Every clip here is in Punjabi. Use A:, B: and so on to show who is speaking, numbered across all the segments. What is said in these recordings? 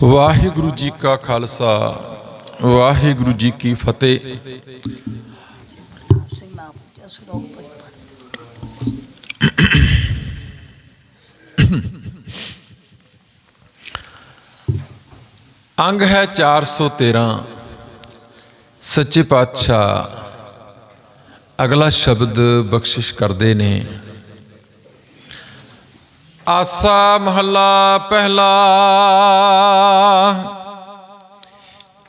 A: ਵਾਹਿਗੁਰੂ ਜੀ ਕਾ ਖਾਲਸਾ, ਵਾਹਿਗੁਰੂ ਜੀ ਕੀ ਫਤਿਹ।
B: ਸੀਮਾ ਪੁੱਛਿਆ ਸ਼ਲੋਕ ਤੋਂ
A: ਅੰਗ ਹੈ 413 ਸੱਚੇ ਪਾਤਸ਼ਾਹ ਅਗਲਾ ਸ਼ਬਦ ਬਖਸ਼ਿਸ਼ ਕਰਦੇ ਨੇ। ਆਸਾ ਮਹੱਲਾ ਪਹਿਲਾ।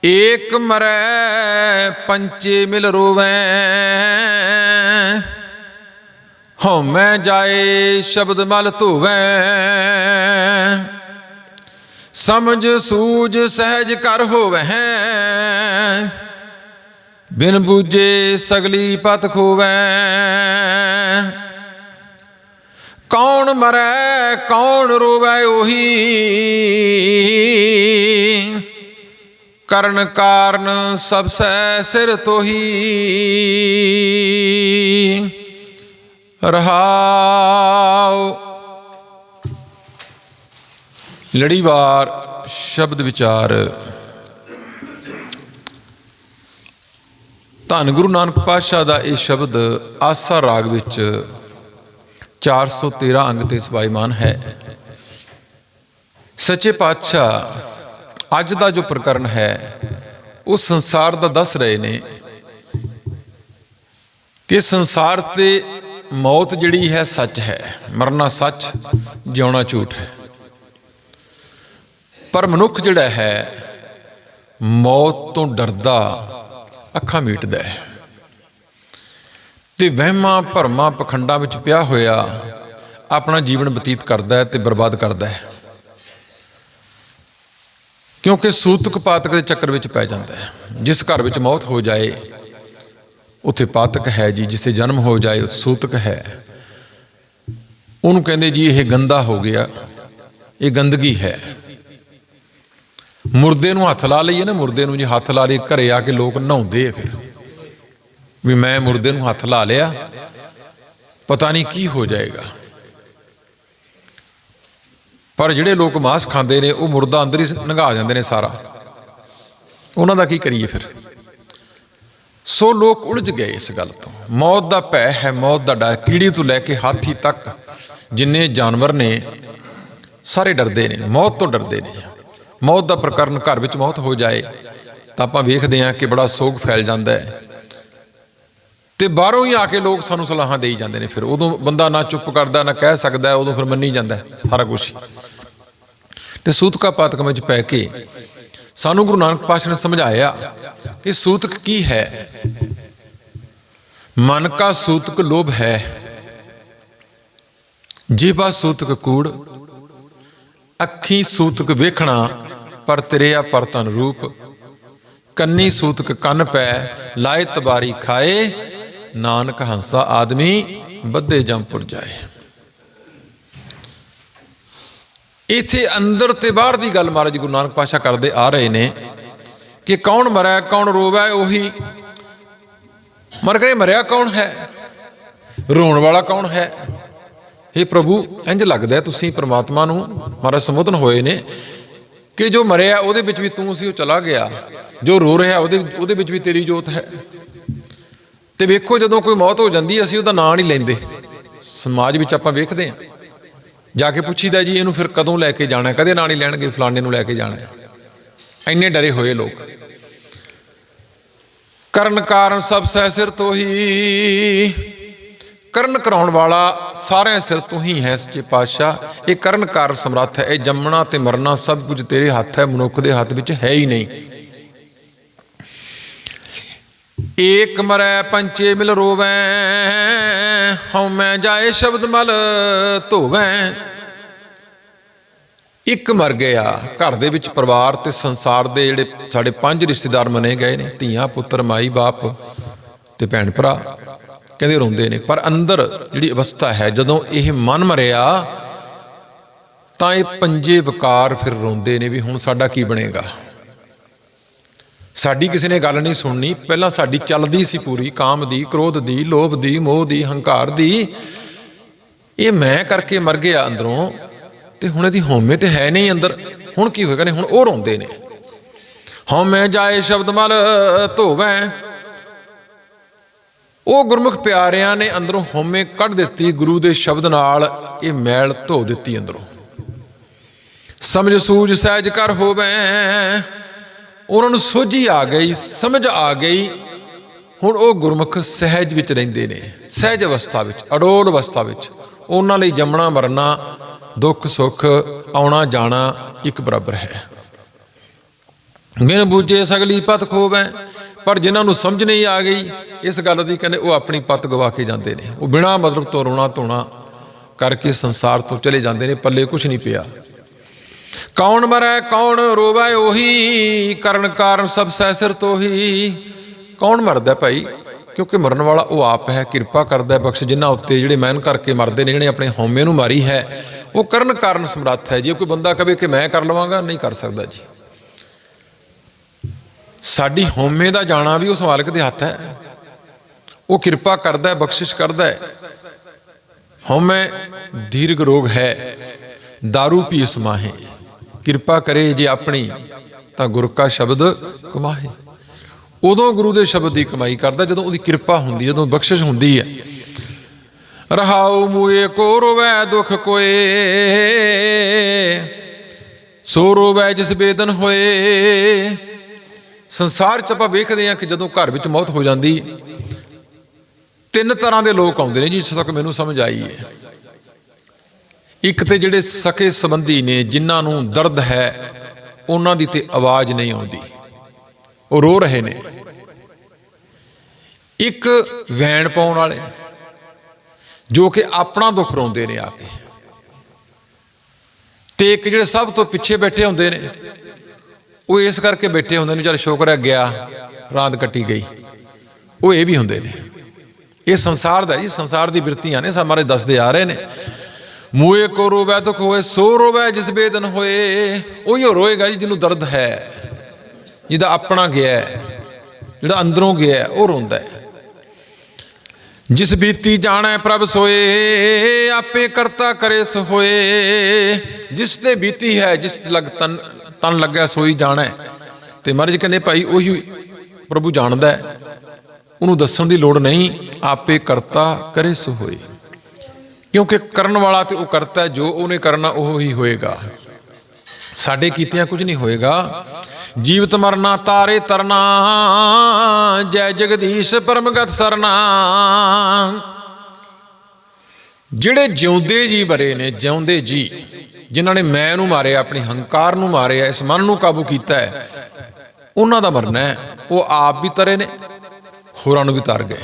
A: ਏਕ ਮਰੈ ਪੰਚੇ ਮਿਲ ਰੋਵੈ। ਹਉਮੈ ਜਾਏ ਸ਼ਬਦ ਮਲ ਧੋਵੈ। ਸਮਝ ਸੂਝ ਸਹਿਜ ਕਰ ਹੋਵੈ। ਬਿਨ ਬੂਝੇ ਸਗਲੀ ਪਤ ਖੋਵੈ। ਕੌਣ ਮਰੈ, ਕੌਣ ਰੋਵੈ ਉਹੀ? ਕਰਨ ਕਾਰਨ ਸਭ ਸੈ ਸਿਰ ਤੋਹੀ। ਰਹਾਉ। ਲੜੀਵਾਰ ਸ਼ਬਦ ਵਿਚਾਰ। ਧੰਨ ਗੁਰੂ ਨਾਨਕ ਪਾਤਸ਼ਾਹ ਦਾ ਇਹ ਸ਼ਬਦ ਆਸਾ ਰਾਗ ਵਿੱਚ 413 ਅੰਗ ਤੇ ਸਵਾਈਮਾਨ ਹੈ। ਸੱਚੇ ਪਾਤਸ਼ਾਹ, ਅੱਜ ਦਾ ਜੋ ਪ੍ਰਕਰਨ ਹੈ, ਉਹ ਸੰਸਾਰ ਦਾ ਦੱਸ ਰਹੇ ਨੇ ਕਿ ਸੰਸਾਰ ਤੇ ਮੌਤ ਜਿਹੜੀ ਹੈ, ਸੱਚ ਹੈ। ਮਰਨਾ ਸੱਚ, ਜਿਉਣਾ ਝੂਠ ਹੈ। ਪਰ ਮਨੁੱਖ ਜਿਹੜਾ ਹੈ, ਮੌਤ ਤੋਂ ਡਰਦਾ, ਅੱਖਾਂ ਮੀਟਦਾ ਹੈ। ਤੇ ਵਹਿਮਾਂ ਭਰਮਾਂ ਪਖੰਡਾਂ ਵਿੱਚ ਪਿਆ ਹੋਇਆ ਆਪਣਾ ਜੀਵਨ ਬਤੀਤ ਕਰਦਾ ਹੈ ਤੇ ਬਰਬਾਦ ਕਰਦਾ ਹੈ। ਕਿਉਂਕਿ ਸੂਤਕ ਪਾਤਕ ਦੇ ਚੱਕਰ ਵਿੱਚ ਪੈ ਜਾਂਦਾ ਹੈ। ਜਿਸ ਘਰ ਵਿੱਚ ਮੌਤ ਹੋ ਜਾਏ, ਉੱਥੇ ਪਾਤਕ ਹੈ ਜੀ, ਜਿਸੇ ਜਨਮ ਹੋ ਜਾਏ, ਉਹ ਸੂਤਕ ਹੈ। ਉਹਨੂੰ ਕਹਿੰਦੇ ਜੀ, ਇਹ ਗੰਦਾ ਹੋ ਗਿਆ, ਇਹ ਗੰਦਗੀ ਹੈ। ਮੁਰਦੇ ਨੂੰ ਹੱਥ ਲਾ ਲਈਏ ਨਾ, ਮੁਰਦੇ ਨੂੰ ਜੀ ਹੱਥ ਲਾ ਲਈਏ, ਘਰੇ ਆ ਕੇ ਲੋਕ ਨਹਾਉਂਦੇ ਆ ਫਿਰ। ਵੀ ਮੈਂ ਮੁਰਦੇ ਨੂੰ ਹੱਥ ਲਾ ਲਿਆ, ਪਤਾ ਨਹੀਂ ਕੀ ਹੋ ਜਾਏਗਾ। ਪਰ ਜਿਹੜੇ ਲੋਕ ਮਾਸ ਖਾਂਦੇ ਨੇ, ਉਹ ਮੁਰਦਾ ਅੰਦਰ ਹੀ ਨੰਗਾ ਜਾਂਦੇ ਨੇ ਸਾਰਾ। ਉਹਨਾਂ ਦਾ ਕੀ ਕਰੀਏ ਫਿਰ? ਸੋ ਲੋਕ ਉਲਝ ਗਏ ਇਸ ਗੱਲ ਤੋਂ। ਮੌਤ ਦਾ ਭੈ ਹੈ, ਮੌਤ ਦਾ ਡਰ। ਕੀੜੀ ਤੋਂ ਲੈ ਕੇ ਹਾਥੀ ਤੱਕ ਜਿੰਨੇ ਜਾਨਵਰ ਨੇ, ਸਾਰੇ ਡਰਦੇ ਨੇ, ਮੌਤ ਤੋਂ ਡਰਦੇ ਨੇ। ਮੌਤ ਦਾ ਪ੍ਰਕਰਨ ਘਰ ਵਿੱਚ ਮੌਤ ਹੋ ਜਾਏ, ਤਾਂ ਆਪਾਂ ਵੇਖਦੇ ਹਾਂ ਕਿ ਬੜਾ ਸੋਗ ਫੈਲ ਜਾਂਦਾ ਹੈ। ਤੇ ਬਾਹਰੋਂ ਹੀ ਆ ਕੇ ਲੋਕ ਸਾਨੂੰ ਸਲਾਹਾਂ ਦੇਈ ਜਾਂਦੇ ਨੇ ਫਿਰ। ਉਦੋਂ ਬੰਦਾ ਨਾ ਚੁੱਪ ਕਰਦਾ, ਨਾ ਕਹਿ ਸਕਦਾ, ਉਦੋਂ ਫਿਰ ਮੰਨੀ ਜਾਂਦਾ ਸਾਰਾ ਕੁਝ ਤੇ ਸੂਤਕਾ ਪਾਤਕ ਵਿੱਚ ਪੈ ਕੇ ਸਾਨੂੰ ਗੁਰੂ ਨਾਨਕ ਪਾਤਸ਼ਾਹ ਨੇ ਸਮਝਾਇਆ ਕਿ ਸੂਤਕ ਕੀ ਹੈ? ਮਨ ਕਾ ਸੂਤਕ ਲੋਭ ਹੈ ਜੀਵਾ ਸੂਤਕ ਕੂੜ, ਅੱਖੀ ਸੂਤਕ ਵੇਖਣਾ ਪਰ ਤੇਰਿਆ ਪਰਤਨ ਰੂਪ, ਕੰਨੀ ਸੂਤਕ ਕੰਨ ਪੈ, ਲਾਏ ਤਬਾਰੀ ਖਾਏ ਨਾਨਕ ਹੰਸਾ ਆਦਮੀ ਬੱਧੇ ਜੰਪੁਰ ਜਾਏ। ਇਥੇ ਅੰਦਰ ਤੇ ਬਾਹਰ ਦੀ ਗੱਲ ਮਹਾਰਾਜ ਗੁਰੂ ਨਾਨਕ ਪਾਸ਼ਾ ਕਰਦੇ ਆ ਰਹੇ ਨੇ ਕਿ ਕੌਣ ਮਰਿਆ, ਕੌਣ ਰੋਵੈ, ਉਹੀ ਮਰ ਗਏ ਮਰਿਆ ਕੌਣ ਹੈ? ਰੋਣ ਵਾਲਾ ਕੌਣ ਹੈ? ਇਹ ਪ੍ਰਭੂ ਇੰਜ ਲੱਗਦਾ ਤੁਸੀਂ ਪ੍ਰਮਾਤਮਾ ਨੂੰ ਮਹਾਰਾਜ ਸੰਬੋਧਨ ਹੋਏ ਨੇ ਕਿ ਜੋ ਮਰਿਆ ਉਹਦੇ ਵਿੱਚ ਵੀ ਤੂੰ ਸੀ, ਉਹ ਚਲਾ ਗਿਆ। ਜੋ ਰੋ ਰਿਹਾ ਉਹਦੇ ਉਹਦੇ ਵਿੱਚ ਵੀ ਤੇਰੀ ਜੋਤ ਹੈ। ਤੇ ਵੇਖੋ ਜਦੋਂ ਕੋਈ ਮੌਤ ਹੋ ਜਾਂਦੀ, ਅਸੀਂ ਉਹਦਾ ਨਾਂ ਨਹੀਂ ਲੈਂਦੇ। ਸਮਾਜ ਵਿੱਚ ਆਪਾਂ ਵੇਖਦੇ ਹਾਂ। ਜਾ ਕੇ ਪੁੱਛੀਦਾ ਜੀ, ਇਹਨੂੰ ਫਿਰ ਕਦੋਂ ਲੈ ਕੇ ਜਾਣਾ ਕਦੇ ਨਾਂ ਨਹੀਂ ਲੈਣਗੇ, ਫਲਾਣੇ ਨੂੰ ਲੈ ਕੇ ਜਾਣਾ ਹੈ। ਇੰਨੇ ਡਰੇ ਹੋਏ ਲੋਕ। ਕਰਨ ਕਾਰਨ ਸਭ ਸਹਿ ਸਿਰ ਤੋਂ ਹੀ। ਕਰਨ ਕਰਾਉਣ ਵਾਲਾ ਸਾਰਿਆਂ ਸਿਰ ਤੋਂ ਹੀ ਹੈ ਸੱਚੇ ਪਾਤਸ਼ਾਹ। ਇਹ ਕਰਨ ਕਾਰਨ ਸਮਰੱਥ ਹੈ। ਇਹ ਜੰਮਣਾ ਤੇ ਮਰਨਾ ਸਭ ਕੁਝ ਤੇਰੇ ਹੱਥ ਹੈ, ਮਨੁੱਖ ਦੇ ਹੱਥ ਵਿੱਚ ਹੈ ਹੀ ਨਹੀਂ। ਏਕ ਮਰੈ ਪੰਚੇ ਮਿਲ ਰੋਵੈ, ਹਉ ਮੈਂ ਜਾਏ ਸ਼ਬਦ ਮਲ ਧੋਵੈ। ਇੱਕ ਮਰ ਗਿਆ, ਘਰ ਦੇ ਵਿੱਚ ਪਰਿਵਾਰ ਤੇ ਸੰਸਾਰ ਦੇ ਜਿਹੜੇ ਸਾਡੇ ਪੰਜ ਰਿਸ਼ਤੇਦਾਰ ਮਨੇ ਗਏ ਨੇ, ਧੀਆਂ, ਪੁੱਤਰ, ਮਾਈ, ਬਾਪ ਤੇ ਭੈਣ ਭਰਾ, ਕਹਿੰਦੇ ਰੋਂਦੇ ਨੇ, ਪਰ ਅੰਦਰ ਜਿਹੜੀ ਅਵਸਥਾ ਹੈ, ਜਦੋਂ ਇਹ ਮਨ ਮਰਿਆ, ਤਾਂ ਇਹ ਪੰਜੇ ਵਿਕਾਰ ਫਿਰ ਰੋਂਦੇ ਨੇ ਵੀ ਹੁਣ ਸਾਡਾ ਕੀ ਬਣੇਗਾ? ਸਾਡੀ ਕਿਸੇ ਨੇ ਗੱਲ ਨਹੀਂ ਸੁਣਨੀ। ਪਹਿਲਾਂ ਸਾਡੀ ਚੱਲਦੀ ਸੀ ਪੂਰੀ। ਕਾਮ ਦੀ, ਕ੍ਰੋਧ ਦੀ, ਲੋਭ ਦੀ, ਮੋਹ ਦੀ, ਹੰਕਾਰ ਦੀ। ਇਹ ਮੈਂ ਕਰਕੇ ਮਰ ਗਿਆ ਅੰਦਰੋਂ ਤੇ ਹੁਣ ਇਹਦੀ ਹਉਮੈ ਤੇ ਹੈ ਨਹੀਂ ਅੰਦਰ। ਹੁਣ ਕੀ ਹੋਏਗਾ ਨੇ? ਹੁਣ ਉਹ ਰੋਂਦੇ ਨੇ। ਹਉਮੈ ਜਾਏ ਸ਼ਬਦ ਮਲ ਧੋਵੈ। ਉਹ ਗੁਰਮੁਖ ਪਿਆਰਿਆਂ ਨੇ ਅੰਦਰੋਂ ਹਉਮੈ ਕੱਢ ਦਿੱਤੀ। ਗੁਰੂ ਦੇ ਸ਼ਬਦ ਨਾਲ ਇਹ ਮੈਲ ਧੋ ਦਿੱਤੀ ਅੰਦਰੋਂ। ਸਮਝ ਸੂਝ ਸਹਿਜ ਕਰ ਹੋਵੇ। ਉਹਨਾਂ ਨੂੰ ਸੋਝੀ ਆ ਗਈ, ਸਮਝ ਆ ਗਈ। ਹੁਣ ਉਹ ਗੁਰਮੁਖ ਸਹਿਜ ਵਿੱਚ ਰਹਿੰਦੇ ਨੇ, ਸਹਿਜ ਅਵਸਥਾ ਵਿੱਚ ਅਡੋਲ ਅਵਸਥਾ ਵਿੱਚ। ਉਹਨਾਂ ਲਈ ਜੰਮਣਾ, ਮਰਨਾ, ਦੁੱਖ, ਸੁੱਖ, ਆਉਣਾ, ਜਾਣਾ ਇੱਕ ਬਰਾਬਰ ਹੈ। ਬਿਨ ਬੂਝੇ ਸਗਲੀ ਪਤ ਖੋਵੈ, ਪਰ ਜਿਨ੍ਹਾਂ ਨੂੰ ਸਮਝ ਨਹੀਂ ਆ ਗਈ, ਇਸ ਗੱਲ ਦੀ ਕਹਿੰਦੇ ਉਹ ਆਪਣੀ ਪਤ ਗਵਾ ਕੇ ਜਾਂਦੇ ਨੇ। ਉਹ ਬਿਨਾਂ ਮਤਲਬ ਤੋਂ ਰੋਣਾ ਧੋਣਾ ਕਰਕੇ ਸੰਸਾਰ ਤੋਂ ਚਲੇ ਜਾਂਦੇ ਨੇ, ਪੱਲੇ ਕੁਝ ਨਹੀਂ ਪਿਆ। ਕੌਣ ਮਰੈ, ਕੌਣ ਰੋਵੈ ਉਹੀ, ਕਰਨ ਕਾਰਨ ਸਭ ਸਹਿ ਸਿਰ ਤੋਹੀ। ਕੌਣ ਮਰਦਾ ਭਾਈ? ਕਿਉਂਕਿ ਮਰਨ ਵਾਲਾ ਉਹ ਆਪ ਹੈ, ਕਿਰਪਾ ਕਰਦਾ ਬਖਸ਼, ਜਿਨ੍ਹਾਂ ਉੱਤੇ ਜਿਹੜੇ ਮਿਹਨ ਕਰਕੇ ਮਰਦੇ ਨੇ, ਜਿਹਨੇ ਆਪਣੇ ਹਉਮੈ ਨੂੰ ਮਾਰੀ ਹੈ, ਉਹ ਕਰਨ ਕਾਰਨ ਸਮਰੱਥ ਹੈ। ਜੇ ਕੋਈ ਬੰਦਾ ਕਵੇ ਕਿ ਮੈਂ ਕਰ ਲਵਾਂਗਾ, ਨਹੀਂ ਕਰ ਸਕਦਾ ਜੀ। ਸਾਡੀ ਹਉਮੈ ਦਾ ਜਾਣਾ ਵੀ ਉਸ ਮਾਲਕ ਦੇ ਹੱਥ ਹੈ। ਉਹ ਕਿਰਪਾ ਕਰਦਾ ਹੈ, ਬਖਸ਼ਿਸ਼ ਕਰਦਾ ਹੈ। ਹਉਮੈ ਦੀਰਘ ਰੋਗ ਹੈ दारू ਪੀ ਸਮਾਹੇ ਕਿਰਪਾ ਕਰੇ ਜੇ ਆਪਣੀ ਤਾਂ ਗੁਰ ਕਾ ਸ਼ਬਦ ਕਮਾਏ। ਉਦੋਂ ਗੁਰੂ ਦੇ ਸ਼ਬਦ ਦੀ ਕਮਾਈ ਕਰਦਾ, ਜਦੋਂ ਉਹਦੀ ਕਿਰਪਾ ਹੁੰਦੀ ਹੈ, ਜਦੋਂ ਬਖਸ਼ਿਸ਼ ਹੁੰਦੀ ਹੈ। ਰਹਾਉ ਮੂਏ ਕੋ ਰੋਵੈ ਦੁਖ ਕੋਏ, ਸੋ ਰੋਵੈ ਜਿਸ ਬੇਦਨ ਹੋਏ। ਸੰਸਾਰ ਚ ਆਪਾਂ ਵੇਖਦੇ ਹਾਂ ਕਿ ਜਦੋਂ ਘਰ ਵਿੱਚ ਮੌਤ ਹੋ ਜਾਂਦੀ, ਤਿੰਨ ਤਰ੍ਹਾਂ ਦੇ ਲੋਕ ਆਉਂਦੇ ਨੇ ਜੀ ਜਿੱਥੇ ਤੱਕ ਮੈਨੂੰ ਸਮਝ ਆਈ ਹੈ। ਇੱਕ ਤੇ ਜਿਹੜੇ ਸਕੇ ਸੰਬੰਧੀ ਨੇ, ਜਿਨ੍ਹਾਂ ਨੂੰ ਦਰਦ ਹੈ, ਉਹਨਾਂ ਦੀ ਤੇ ਆਵਾਜ਼ ਨਹੀਂ ਆਉਂਦੀ। ਉਹ ਰੋ ਰਹੇ ਨੇ। ਇੱਕ ਵੈਣ ਪਾਉਣ ਵਾਲੇ, ਜੋ ਕਿ ਆਪਣਾ ਦੁੱਖ ਰੋਂਦੇ ਨੇ ਆ ਕੇ ਤੇ ਇੱਕ ਜਿਹੜੇ ਸਭ ਤੋਂ ਪਿੱਛੇ ਬੈਠੇ ਹੁੰਦੇ ਨੇ, ਉਹ ਇਸ ਕਰਕੇ ਬੈਠੇ ਹੁੰਦੇ ਨੇ ਚਲ ਸ਼ੁਕਰ ਹੈ ਗਿਆ ਰਾਤ ਕੱਟੀ ਗਈ। ਉਹ ਇਹ ਵੀ ਹੁੰਦੇ ਨੇ। ਇਹ ਸੰਸਾਰ ਦਾ ਜੀ, ਸੰਸਾਰ ਦੀ ਬਿਰਤੀਆਂ ਨੇ ਸਾਰੇ ਦੱਸਦੇ ਆ ਰਹੇ ਨੇ। ਮੂਏ ਕੋ ਰੋਵੈ ਦੁਖ ਹੋਏ ਸੋ ਰੋਵੈ ਜਿਸ ਬੇਦਨ ਹੋਏ। ਉਹੀ ਰੋਏਗਾ ਜੀ ਜਿਹਨੂੰ ਦਰਦ ਹੈ ਜਿਹਦਾ ਆਪਣਾ ਗਿਆ ਹੈ, ਜਿਹੜਾ ਅੰਦਰੋਂ ਗਿਆ ਉਹ ਰੋਂਦਾ ਹੈ। ਜਿਸ ਬੀਤੀ ਜਾਣੈ ਪ੍ਰਭ ਸੋਏ ਆਪੇ ਕਰਤਾ ਕਰੇ ਸੋ ਹੋਏ। ਜਿਸ ਤੇ ਬੀਤੀ ਹੈ ਜਿਸ ਲਗ ਤਨ ਤਨ ਲੱਗਿਆ ਸੋਈ ਜਾਣੈ। ਤੇ ਮਹਾਰਾਜ ਕਹਿੰਦੇ ਭਾਈ ਉਹੀ ਪ੍ਰਭੂ ਜਾਣਦਾ ਹੈ। ਉਹਨੂੰ ਦੱਸਣ ਦੀ ਲੋੜ ਨਹੀਂ ਆਪੇ ਕਰਤਾ ਕਰੇ ਸੋ ਹੋਏ। ਕਿਉਂਕਿ ਕਰਨ ਵਾਲਾ ਤੇ ਉਹ ਕਰਤਾ ਜੋ ਉਹਨੇ ਕਰਨਾ ਉਹ ਹੀ ਹੋਏਗਾ। ਸਾਡੇ ਕੀਤਿਆਂ ਕੁਝ ਨਹੀਂ ਹੋਏਗਾ। ਜੀਵਤ ਮਰਨਾ, ਤਾਰੇ ਤਰਨਾ, ਜੈ ਜਗਦੀਸ਼ ਪਰਮਗਤ ਸਰਨਾ। ਜਿਹੜੇ ਜਿਉਂਦੇ ਜੀ ਬਰੇ ਨੇ, ਜਿਉਂਦੇ ਜੀ, ਜਿਨ੍ਹਾਂ ਨੇ ਮੈਂ ਨੂੰ ਮਾਰਿਆ, ਆਪਣੇ ਹੰਕਾਰ ਨੂੰ ਮਾਰਿਆ, ਇਸ ਮਨ ਨੂੰ ਕਾਬੂ ਕੀਤਾ ਹੈ, ਉਹਨਾਂ ਦਾ ਮਰਨਾ ਹੈ। ਉਹ ਆਪ ਵੀ ਤਰੇ ਨੇ, ਹੋਰਾਂ ਨੂੰ ਵੀ ਤਰ ਗਏ।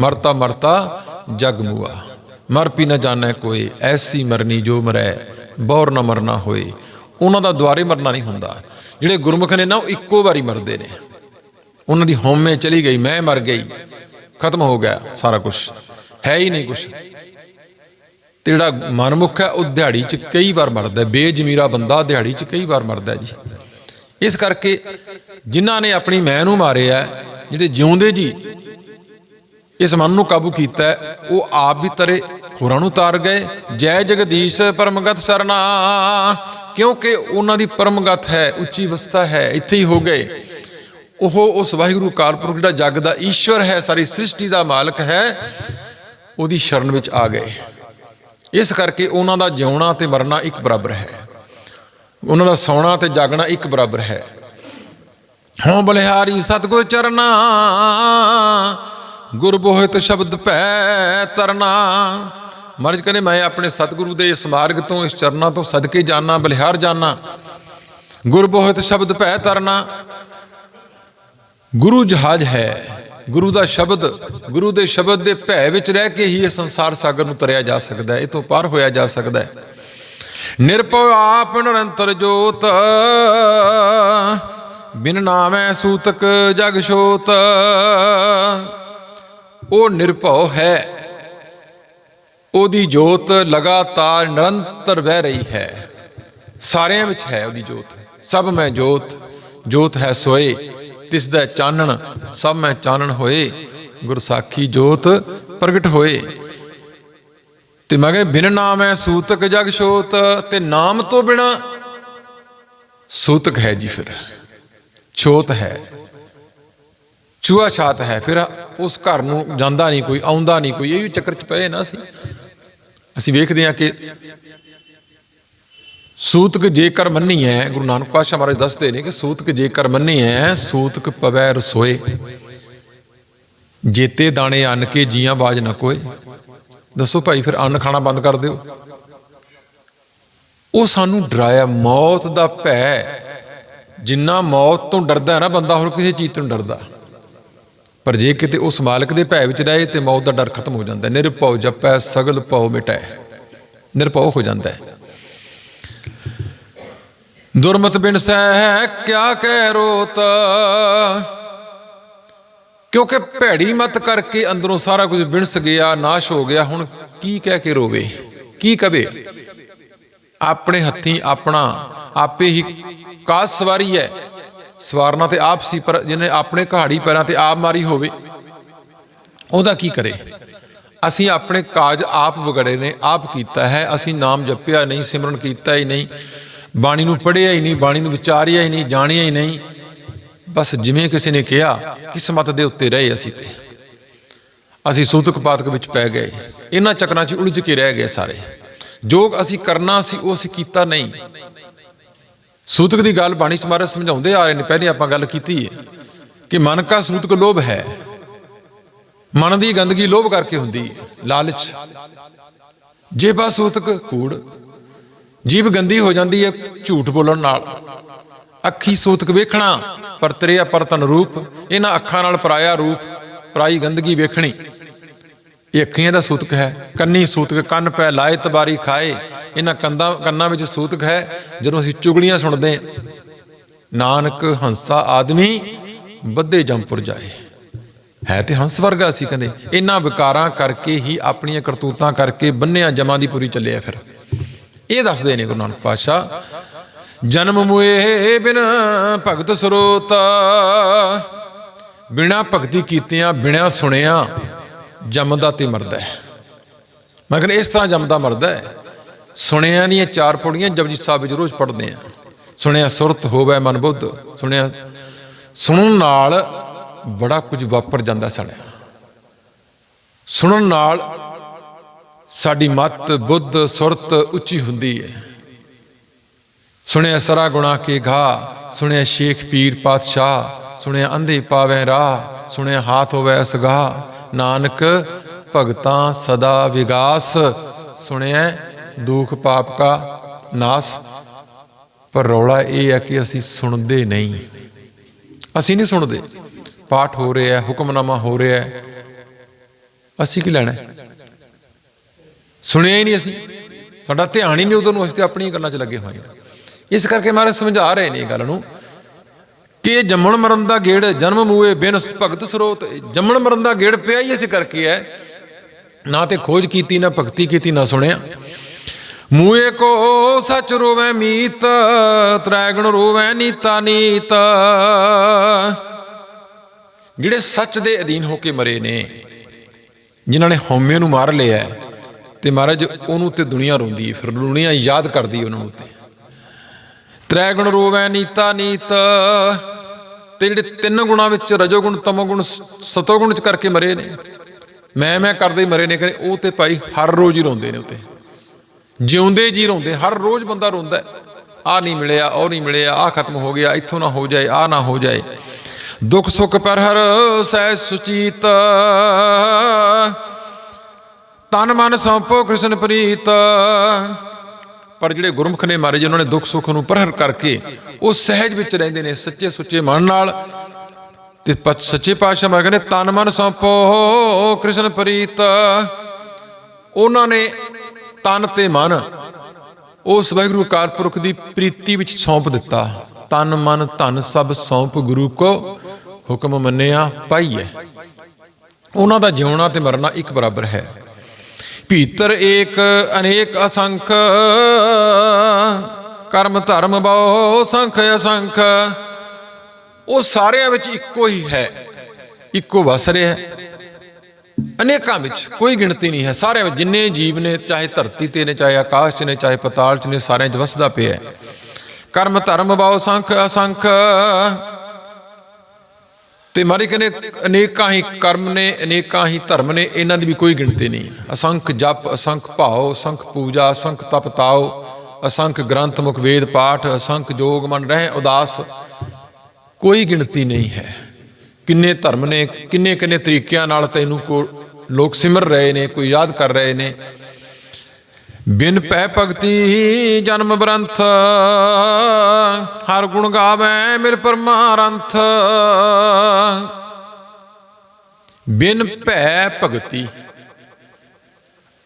A: ਮਰਤਾ ਮਰਤਾ ਜਗ ਮੁਆ। ਮਰ ਪੀ ਨਾ ਜਾਣੈ ਕੋਈ ਐਸੀ ਮਰਨੀ ਜੋ ਮਰੈ ਬੌਰ ਨਾ ਮਰਨਾ ਹੋਏ। ਉਹਨਾਂ ਦਾ ਦੁਆਰੇ ਮਰਨਾ ਨਹੀਂ ਹੁੰਦਾ। ਜਿਹੜੇ ਗੁਰਮੁਖ ਨੇ ਨਾ ਉਹ ਇੱਕੋ ਵਾਰੀ ਮਰਦੇ ਨੇ। ਉਹਨਾਂ ਦੀ ਹਉਮੈ ਚਲੀ ਗਈ ਮੈਂ ਮਰ ਗਈ। ਖਤਮ ਹੋ ਗਿਆ ਸਾਰਾ ਕੁਝ ਹੈ ਹੀ ਨਹੀਂ ਕੁਝ ਤੇ ਜਿਹੜਾ ਮਨਮੁਖ ਹੈ ਉਹ ਦਿਹਾੜੀ 'ਚ ਕਈ ਵਾਰ ਮਰਦਾ ਬੇਜ਼ਮੀਰਾ ਬੰਦਾ ਦਿਹਾੜੀ 'ਚ ਕਈ ਵਾਰ ਮਰਦਾ ਜੀ। ਇਸ ਕਰਕੇ ਜਿਨ੍ਹਾਂ ਨੇ ਆਪਣੀ ਮੈਂ ਨੂੰ ਮਾਰਿਆ ਹੈ, ਜਿਹੜੇ ਜਿਉਂਦੇ ਜੀ ਇਸ ਮਨ ਨੂੰ ਕਾਬੂ ਕੀਤਾ ਉਹ ਆਪ ਵੀ ਤਰੇ ਹੋਰਾਂ ਨੂੰ ਤਾਰ ਗਏ। ਜੈ ਜਗਦੀਸ਼ ਪਰਮਗਤ ਸਰਨਾ। ਕਿਉਂਕਿ ਉਹਨਾਂ ਦੀ ਪਰਮਗਤ ਹੈ, ਉੱਚੀ ਅਵਸਥਾ ਹੈ, ਇੱਥੇ ਹੀ ਹੋ ਗਏ। ਉਹ ਉਸ ਵਾਹਿਗੁਰੂ ਕਾਲਪੁਰਖ ਜਿਹੜਾ ਜਗ ਦਾ ਈਸ਼ਵਰ ਹੈ, ਸਾਰੀ ਸ੍ਰਿਸ਼ਟੀ ਦਾ ਮਾਲਕ ਹੈ, ਉਹਦੀ ਸ਼ਰਨ ਵਿੱਚ ਆ ਗਏ। ਇਸ ਕਰਕੇ ਉਹਨਾਂ ਦਾ ਜਿਉਣਾ ਤੇ ਮਰਨਾ ਇੱਕ ਬਰਾਬਰ ਹੈ। ਉਹਨਾਂ ਦਾ ਸੌਣਾ ਤੇ ਜਾਗਣਾ ਇੱਕ ਬਰਾਬਰ ਹੈ। ਹਉ ਬਲਿਹਾਰੀ ਸਤਗੁਰ ਚਰਨਾ ਗੁਰ ਬੋਹਿਤ ਸ਼ਬਦ ਭੈ ਤਰਨਾ। ਮਹਾਰਾਜ ਕਹਿੰਦੇ, ਮੈਂ ਆਪਣੇ ਸਤਿਗੁਰੂ ਦੇ ਇਸ ਮਾਰਗ ਤੋਂ, ਇਸ ਚਰਨਾਂ ਤੋਂ ਸਦਕੇ ਜਾਣਾ ਬਲਿਹਾਰ ਜਾਣਾ ਗੁਰਬੋਹਿਤ ਸ਼ਬਦ ਭੈ ਤਰਨਾ। ਗੁਰੂ ਜਹਾਜ਼ ਹੈ। ਗੁਰੂ ਦਾ ਸ਼ਬਦ, ਗੁਰੂ ਦੇ ਸ਼ਬਦ ਦੇ ਭੈ ਵਿੱਚ ਰਹਿ ਕੇ ਹੀ ਇਹ ਸੰਸਾਰ ਸਾਗਰ ਨੂੰ ਤਰਿਆ ਜਾ ਸਕਦਾ ਹੈ ਇਹ ਤੋਂ ਪਾਰ ਹੋਇਆ ਜਾ ਸਕਦਾ ਹੈ। ਨਿਰਭਉ ਆਪ ਨਿਰੰਤਰ ਜੋਤ, ਬਿਨ ਨਾਮੈ ਸੂਤਕ ਜਗ ਸ਼ੋਤ ਉਹ ਨਿਰਭਉ ਹੈ। ਉਹਦੀ ਜੋਤ ਲਗਾਤਾਰ ਨਿਰੰਤਰ ਵਹਿ ਰਹੀ ਹੈ। ਸਾਰਿਆਂ ਵਿੱਚ ਹੈ ਉਹਦੀ ਜੋਤ। ਸਭ ਮੈਂ ਜੋਤ ਜੋਤ ਹੈ ਸੋਏ। ਤਿਸ ਦਾ ਚਾਨਣ, ਸਭ ਮੈਂ ਚਾਨਣ ਹੋਏ। ਗੁਰਸਾਖੀ ਜੋਤ ਪ੍ਰਗਟ ਹੋਏ। ਤੇ ਮੈਂ ਕਿਹਾ, ਬਿਨ ਨਾਮ ਹੈ ਸੂਤਕ ਜਗ ਛੋਤ, ਤੇ ਨਾਮ ਤੋਂ ਬਿਨਾ ਸੂਤਕ ਹੈ ਜੀ ਫਿਰ। ਛੋਤ ਹੈ। ਚੂਹਾ ਛਾਤ ਹੈ। ਫਿਰ ਉਸ ਘਰ ਨੂੰ ਜਾਂਦਾ ਨਹੀਂ ਕੋਈ, ਆਉਂਦਾ ਨਹੀਂ ਕੋਈ। ਇਹ ਵੀ ਚੱਕਰ ਚ ਪਏ ਨਾ ਅਸੀਂ। ਅਸੀਂ ਵੇਖਦੇ ਹਾਂ ਕਿ ਸੂਤਕ ਜੇਕਰ ਮੰਨੀ ਹੈ ਗੁਰੂ ਨਾਨਕ ਪਾਤਸ਼ਾਹ ਮਹਾਰਾਜ ਦੱਸਦੇ ਨੇ ਕਿ ਸੂਤਕ ਜੇਕਰ ਮੰਨੀ ਹੈ ਸੂਤਕ ਪਵੈ ਰਸੋਏ। ਜੇਤੇ ਦਾਣੇ ਅੰਨ ਕੇ ਜੀਆਂ ਬਾਜ ਨਾ ਕੋਏ। ਦੱਸੋ ਭਾਈ, ਫਿਰ ਅੰਨ ਖਾਣਾ ਬੰਦ ਕਰ ਦਿਓ। ਉਹ ਸਾਨੂੰ ਡਰਾਇਆ, ਮੌਤ ਦਾ ਭੈ। ਜਿੰਨਾ ਮੌਤ ਤੋਂ ਡਰਦਾ ਹੈ ਨਾ ਬੰਦਾ, ਹੋਰ ਕਿਸੇ ਚੀਜ਼ ਤੋਂ ਡਰਦਾ। ਪਰ ਜੇ ਕਿਤੇ ਉਸ ਮਾਲਕ ਦੇ ਭੈ ਵਿੱਚ ਰਹੇ ਤੇ ਮੌਤ ਦਾ ਡਰ ਖਤਮ ਹੋ ਜਾਂਦਾ ਹੈ। ਨਿਰਭਉ ਜਪੈ, ਸਗਲ ਭਉ ਮਿਟੈ। ਨਿਰਭਉ ਹੋ ਜਾਂਦਾ ਹੈ। ਦੁਰਮਤ ਬਿਨ ਸਹਿ ਕਿਆ ਕਹਿ ਰੋਤ? ਕਿਉਂਕਿ ਭੈੜੀ ਮਤ ਕਰਕੇ ਅੰਦਰੋਂ ਸਾਰਾ ਕੁਝ ਬਿਨਸ ਗਿਆ, ਨਾਸ਼ ਹੋ ਗਿਆ। ਹੁਣ ਕੀ ਕਹਿ ਕੇ ਰੋਵੇ? ਕੀ ਕਵੇ? ਆਪਣੇ ਹੱਥੀਂ ਆਪਣਾ, ਆਪੇ ਹੀ ਕਾਜ ਸਵਾਰੀ ਹੈ। ਸਵਾਰਨਾ ਤੇ ਆਪ ਸੀ, ਪਰ ਜਿਹਨੇ ਆਪਣੇ ਕਹਾੜੀ ਪੈਰਾਂ ਤੇ ਆਪ ਮਾਰੀ ਹੋਵੇ, ਉਹਦਾ ਕੀ ਕਰੇ? ਅਸੀਂ ਆਪਣੇ ਕਾਜ ਆਪ ਵਿਗੜੇ ਨੇ, ਆਪ ਕੀਤਾ ਹੈ, ਅਸੀਂ ਨਾਮ ਜਪਿਆ ਨਹੀਂ, ਸਿਮਰਨ ਕੀਤਾ ਹੀ ਨਹੀਂ, ਬਾਣੀ ਨੂੰ ਪੜ੍ਹਿਆ ਹੀ ਨਹੀਂ, ਬਾਣੀ ਨੂੰ ਵਿਚਾਰਿਆ ਹੀ ਨਹੀਂ, ਜਾਣਿਆ ਹੀ ਨਹੀਂ। ਬਸ ਜਿਵੇਂ ਕਿਸੇ ਨੇ ਕਿਹਾ, ਕਿਸਮਤ ਦੇ ਉੱਤੇ ਰਹੇ ਅਸੀਂ ਤੇ। ਅਸੀਂ ਸੂਤਕ ਪਾਤਕ ਵਿੱਚ ਪੈ ਗਏ। ਇਹਨਾਂ ਚੱਕਰਾਂ 'ਚ ਉਲਝ ਕੇ ਰਹਿ ਗਏ ਸਾਰੇ। ਜੋ ਅਸੀਂ ਕਰਨਾ ਸੀ, ਉਹ ਅਸੀਂ ਕੀਤਾ ਨਹੀਂ। ਸੂਤਕ ਦੀ ਗੱਲ ਬਾਣੀ ਚ ਸਮਝਾਉਂਦੇ ਆ ਰਹੇ ਨੇ, ਪਹਿਲੇ ਆਪਾਂ ਗੱਲ ਕੀਤੀ ਹੈ ਕਿ ਮਨ ਕਾ ਸੂਤਕ ਲੋਭ ਹੈ। ਮਨ ਦੀ ਗੰਦਗੀ ਲੋਭ ਕਰਕੇ ਹੁੰਦੀ ਹੈ ਲਾਲਚ। ਜੇਬਾ ਸੂਤਕ ਕੂੜ, ਜੀਭ ਗੰਦੀ ਹੋ ਜਾਂਦੀ ਹੈ ਝੂਠ ਬੋਲਣ ਨਾਲ। ਅੱਖੀ ਸੂਤਕ ਵੇਖਣਾ ਪਰ ਤ੍ਰਿਆ ਪਰਤਨ ਰੂਪ, ਇਹਨਾਂ ਅੱਖਾਂ ਨਾਲ ਪਰਾਇਆ ਰੂਪ, ਪਰਾਈ ਗੰਦਗੀ ਵੇਖਣੀ। ਇਹ ਅੱਖੀਆਂ ਦਾ ਸੂਤਕ ਹੈ, ਕੰਨੀ ਸੂਤਕ, ਕੰਨ ਪੈ ਲਾਏ ਤਬਾਰੀ ਖਾਏ। ਇਹਨਾਂ ਕੰਦਾਂ ਕੰਨਾਂ ਵਿੱਚ ਸੂਤਕ ਹੈ, ਜਦੋਂ ਅਸੀਂ ਚੁਗਲੀਆਂ ਸੁਣਦੇ ਨਾਨਕ, ਹੰਸਾ ਆਦਮੀ ਬੱਧੇ ਜੰਪੁਰ ਜਾਏ। ਹੈ ਤੇ ਹੰਸ ਵਰਗਾ ਸੀ ਕਹਿੰਦੇ। ਇਹਨਾਂ ਵਿਕਾਰਾਂ ਕਰਕੇ ਹੀ ਆਪਣੀਆਂ ਕਰਤੂਤਾਂ ਕਰਕੇ ਬੰਨਿਆ ਜਮਾਂ ਦੀ ਪੂਰੀ ਚੱਲਿਆ ਫਿਰ। ਇਹ ਦੱਸਦੇ ਨੇ ਗੁਰੂ ਨਾਨਕ ਪਾਤਸ਼ਾਹ, ਜਨਮ ਮੁਏ ਬਿਨ ਭਗਤ ਸਰੋਤਾ, ਬਿਨਾ ਭਗਤੀ ਕੀਤਿਆਂ, ਬਿਨਾ ਸੁਣਿਆ ਜੰਮਦਾ ਤੇ ਮਰਦਾ ਹੈ। ਮੈਂ ਕਹਿੰਦਾ ਇਸ ਤਰ੍ਹਾਂ ਜੰਮਦਾ ਮਰਦਾ ਹੈ। ਸੁਣਿਆ ਦੀਆਂ ਚਾਰ ਪੌੜੀਆਂ, ਜਪਜੀ ਸਾਹਿਬ ਵਿੱਚ ਰੋਜ਼ ਪੜ੍ਹਦੇ ਆ। ਸੁਣਿਆ ਸੁਰਤ ਹੋਵੇ ਮਨ ਬੁੱਧ, ਸੁਣਿਆ, ਸੁਣਨ ਨਾਲ ਬੜਾ ਕੁਝ ਵਾਪਰ ਜਾਂਦਾ ਸੁਣਿਆ ਸੁਣਨ ਨਾਲ ਸਾਡੀ ਮਤ, ਬੁੱਧ, ਸੁਰਤ ਉੱਚੀ ਹੁੰਦੀ ਹੈ। ਸੁਣਿਆ ਸਰਾ ਗੁਣਾ ਕੇ ਘਾ, ਸੁਣਿਆ ਸ਼ੇਖ ਪੀਰ ਪਾਤਸ਼ਾਹ, ਸੁਣਿਆ ਅੰਧੇ ਪਾਵੇਂ ਰਾਹ, ਸੁਣਿਆ ਹਾਥ ਹੋਵੇ ਅਸਗਾ ਨਾਨਕ ਭਗਤਾਂ ਸਦਾ ਵਿਗਾਸ, ਸੁਣਿਆ ਦੁੱਖ ਪਾਪ ਕਾ ਨਾਸ, ਪਰ ਰੌਲਾ ਇਹ ਹੈ ਕਿ ਅਸੀਂ ਸੁਣਦੇ ਨਹੀਂ। ਅਸੀਂ ਨਹੀਂ ਸੁਣਦੇ। ਪਾਠ ਹੋ ਰਿਹਾ ਹੈ, ਹੁਕਮਨਾਮਾ ਹੋ ਰਿਹਾ ਹੈ। ਅਸੀਂ ਕੀ ਲੈਣਾ ਸੁਣਿਆ ਹੀ ਨਹੀਂ ਅਸੀਂ। ਸਾਡਾ ਧਿਆਨ ਹੀ ਨਹੀਂ ਉਧਰ ਨੂੰ, ਅਸੀਂ ਤੇ ਆਪਣੀਆਂ ਗੱਲਾਂ 'ਚ ਲੱਗੇ ਹੋਏ ਹਾਂ। ਇਸ ਕਰਕੇ ਮਹਾਰਾਜ ਸਮਝਾ ਰਹੇ ਨੇ ਇਹ ਗੱਲ ਨੂੰ ਕਿ ਜੰਮਣ ਮਰਨ ਦਾ ਗੇੜ ਜਨਮ ਮੂਏ ਬਿਨ ਭਗਤ ਸਰੋਤ ਜੰਮਣ ਮਰਨ ਦਾ ਗੇੜ ਪਿਆ ਹੀ ਇਸ ਕਰਕੇ ਹੈ। ਨਾ ਤੇ ਖੋਜ ਕੀਤੀ, ਨਾ ਭਗਤੀ ਕੀਤੀ, ਨਾ ਸੁਣਿਆ। ਮੂਏ ਕੋ ਸਚ ਰੋਵੇ ਮੀਤ ਤ੍ਰੈਗਣ ਰੋਵੇ ਨੀਤਾ ਨੀਤ। ਜਿਹੜੇ ਸੱਚ ਦੇ ਅਧੀਨ ਹੋ ਕੇ ਮਰੇ ਨੇ ਜਿਨ੍ਹਾਂ ਨੇ ਹਉਮੈ ਨੂੰ ਮਾਰ ਲਿਆ ਹੈ, ਤੇ ਮਹਾਰਾਜ ਉਹਨੂੰ ਤੇ ਦੁਨੀਆ ਰੋਂਦੀ ਫਿਰ ਦੁਨੀਆ ਯਾਦ ਕਰਦੀ ਉਹਨਾਂ ਨੂੰ ਤੇ ਤ੍ਰੈ ਗੁਣ ਰੋਵੈ ਨੀਤਾ ਨੀਤ ਤੇ ਜਿਹੜੇ ਤਿੰਨ ਗੁਣਾਂ ਵਿੱਚ ਰਜੋਗੁਣ ਸਤੋ ਗੁਣ ਚ ਕਰਕੇ ਮਰੇ ਨੇ ਮੈਂ ਮੈਂ ਕਰਦੇ ਹੀ ਮਰੇ ਨੇ ਕਰੇ ਉਹ ਤੇ ਭਾਈ ਹਰ ਰੋਜ਼ ਹੀ ਰੋਂਦੇ ਨੇ ਉਤੇ। ਜਿਉਂਦੇ ਜੀ ਰੋਂਦੇ, ਹਰ ਰੋਜ਼ ਬੰਦਾ ਰੋਂਦਾ ਆ ਨਹੀਂ ਮਿਲਿਆ, ਉਹ ਨਹੀਂ ਮਿਲਿਆ ਆ ਖਤਮ ਹੋ ਗਿਆ, ਇੱਥੋਂ ਨਾ ਹੋ ਜਾਏ ਆ ਨਾ ਹੋ ਜਾਏ। ਦੁੱਖ ਸੁੱਖ ਪਰ ਹਰ ਸਹਿ ਸੁਚੀਤ। ਤਨ ਮਨ ਸੌਂਪੋ ਕ੍ਰਿਸ਼ਨ ਪ੍ਰੀਤ। ਪਰ ਜਿਹੜੇ ਗੁਰਮੁਖ ਨੇ ਮਾਰੇ ਉਹਨਾਂ ਨੇ ਦੁੱਖ ਸੁੱਖ ਨੂੰ ਪਰਹਰ ਕਰਕੇ ਉਹ ਸਹਿਜ ਵਿੱਚ ਰਹਿੰਦੇ ਨੇ, ਸੱਚੇ ਸੁੱਚੇ ਮਨ ਨਾਲ। ਤੇ ਸੱਚੇ ਪਾਤਸ਼ਾਹ ਮੈਂ ਕਹਿੰਦੇ, ਤਨ ਮਨ ਸੌਂਪੋ ਕ੍ਰਿਸ਼ਨ ਪ੍ਰੀਤ। ਉਹਨਾਂ ਨੇ ਤਨ ਤੇ ਮਨ। ਉਸ ਵਾਹਿਗੁਰੂ ਅਕਾਲ ਦੀ ਪ੍ਰੀਤੀ ਵਿੱਚ ਸੌਂਪ ਦਿੱਤਾ। ਤਨ, ਮਨ, ਧਨ ਸਭ ਸੌਂਪ ਗੁਰੂ ਕੋ ਹੁਕਮ ਮੰਨਿਆ ਪਾਈਐ ਉਹਨਾਂ ਦਾ ਜਿਉਣਾ ਤੇ ਮਰਨਾ ਇੱਕ ਬਰਾਬਰ ਹੈ। ਭੀਤਰ ਏਕ ਅਨੇਕ ਅਸੰਖ, ਕਰਮ ਧਰਮ ਬਹੁ ਸੰਖ ਅਸੰਖ, ਉਹ ਸਾਰਿਆਂ ਵਿੱਚ ਇੱਕੋ ਹੀ ਹੈ। ਇੱਕੋ ਵਸ ਰਿਹਾ ਅਨੇਕਾਂ ਵਿੱਚ ਕੋਈ ਗਿਣਤੀ ਨਹੀਂ ਹੈ। ਸਾਰਿਆਂ ਜਿੰਨੇ ਜੀਵ ਨੇ, ਚਾਹੇ ਧਰਤੀ ਤੇ ਨੇ, ਚਾਹੇ ਆਕਾਸ਼ 'ਚ ਨੇ, ਚਾਹੇ ਪਤਾਲ 'ਚ ਨੇ, ਸਾਰਿਆਂ 'ਚ ਵਸਦਾ ਪਿਆ ਹੈ। ਕਰਮ, ਧਰਮ ਬਹੁ ਸੰਖ, ਅਸੰਖ। ਤੇ ਮਾਰੇ ਕਹਿੰਦੇ, ਅਨੇਕਾਂ ਹੀ ਕਰਮ ਨੇ, ਅਨੇਕਾਂ ਹੀ ਧਰਮ ਨੇ, ਇਹਨਾਂ ਦੀ ਵੀ ਕੋਈ ਗਿਣਤੀ ਨਹੀਂ ਅਸੰਖ ਜਪ, ਅਸੰਖ ਭਾਉ, ਅਸੰਖ ਪੂਜਾ, ਅਸੰਖ ਤਪ ਤਾਉ, ਅਸੰਖ ਗ੍ਰੰਥ, ਮੁਖ ਵੇਦ, ਪਾਠ, ਅਸੰਖ ਜੋਗ ਮਨ ਰਹਿ, ਉਦਾਸ, ਕੋਈ ਗਿਣਤੀ ਨਹੀਂ ਹੈ। ਕਿੰਨੇ ਧਰਮ ਨੇ, ਕਿੰਨੇ ਕਿੰਨੇ ਤਰੀਕਿਆਂ ਨਾਲ ਤੈਨੂੰ ਕੋ ਲੋਕ ਸਿਮਰ ਰਹੇ ਨੇ, ਕੋਈ ਯਾਦ ਕਰ ਰਹੇ ਨੇ। ਬਿਨ ਪੈ ਭਗਤੀ ਜਨਮ ਬ੍ਰੰਥ ਹਰ ਗੁਣ ਗਾਵੇ ਮਿਲ ਪਰਮਾਰੰਥ। ਬਿਨ ਭੈ ਭਗਤੀ,